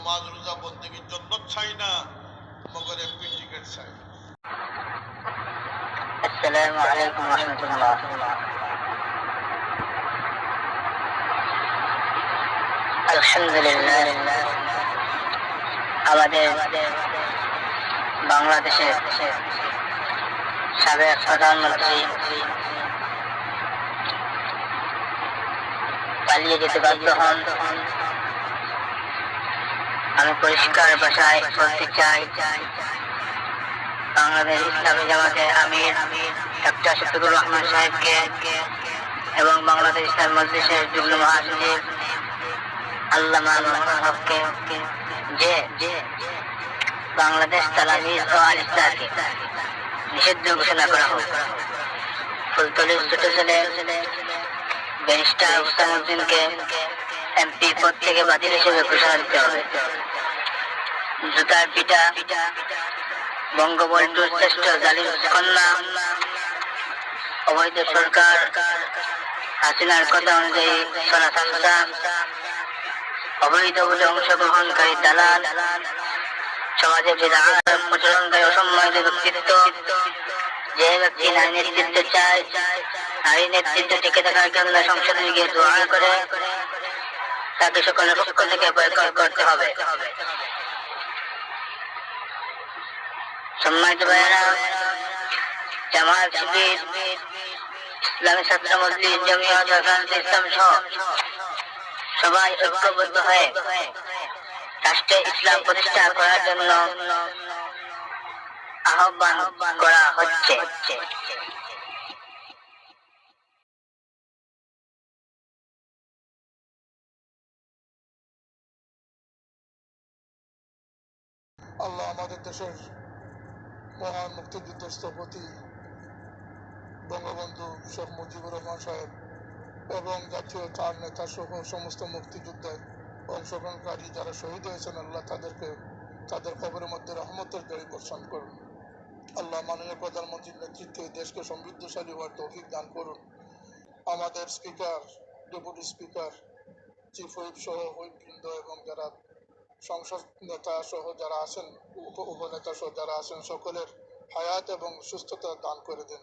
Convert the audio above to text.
নমাজ রোজা বন্দীর জন্য চাই না, মগর এমপি টিকিট চাই। আলহামদুলিল্লাহ, আমাদের সাবেক প্রধানমন্ত্রী পালিয়ে যেতে বাধ্য হন। আমি পরিষ্কার ভাষায় বলতে চাই, বাংলাদেশ ইসলামী জামাতে আমির ডাক্তার শফিকুর রহমান সাহেবকে এবং বাংলাদেশ ইসলাম মজলিসের যুগ্ম মহাসচিব আল্লামা হককে, যে বাংলাদেশ তালামিজ নিষিদ্ধ ঘোষণা করা হোক। ফুলতলির ছোট ছেলে ব্যারিস্টার হুসামুদ্দিনকে এমপি পদ থেকে বাতিল হিসেবে দিতে হবে। জুতার শ্রেষ্ঠ কন্যা, অবৈধ সরকার, হাসিনার কথা অনুযায়ী সোনা, অবৈধ বলে অংশগ্রহণকারী দালাল বিধান প্রচলনকারী অসম্মানিত ব্যক্তিত্ব, যে ব্যক্তি নারী নেতৃত্ব চায়, নারী নেতৃত্ব টিকে থাকার জন্য সংসদে গিয়ে দোয়া করে তাকে সকলের পক্ষ থেকে বয়কট করতে হবে। সম্মানিত ভাইয়েরা জামাত শিবির, ইসলামী ছাত্র মসজিদ জমিয়ত ইসলাম সহ সবাই ঐক্যবদ্ধ হয়ে রাষ্ট্রে ইসলাম প্রতিষ্ঠা করার জন্য আহ্বান করা হচ্ছে। আল্লাহ আমাদের দেশের মহান মুক্তিযুদ্ধ স্থপতি বঙ্গবন্ধু শেখ মুজিবুর রহমান সাহেব এবং জাতীয় চার নেতা সহ সমস্ত মুক্তিযুদ্ধে অংশগ্রহণকারী যারা শহীদ হয়েছেন, আল্লাহ তাদেরকে তাদের কবরের মধ্যে রহমতের জড়ি বর্ষণ করুন। আল্লাহ মাননীয় প্রধানমন্ত্রীর নেতৃত্বে দেশকে সমৃদ্ধশালী হওয়ার তৌফিক দান করুন। আমাদের speaker deputy speaker chief whip সহ হুইপবৃন্দ এবং যারা সংসদ নেতা সহ যারা আছেন উপ উপনেতা সহ যারা আছেন, সকলের হায়াত এবং সুস্থতা দান করে দেন।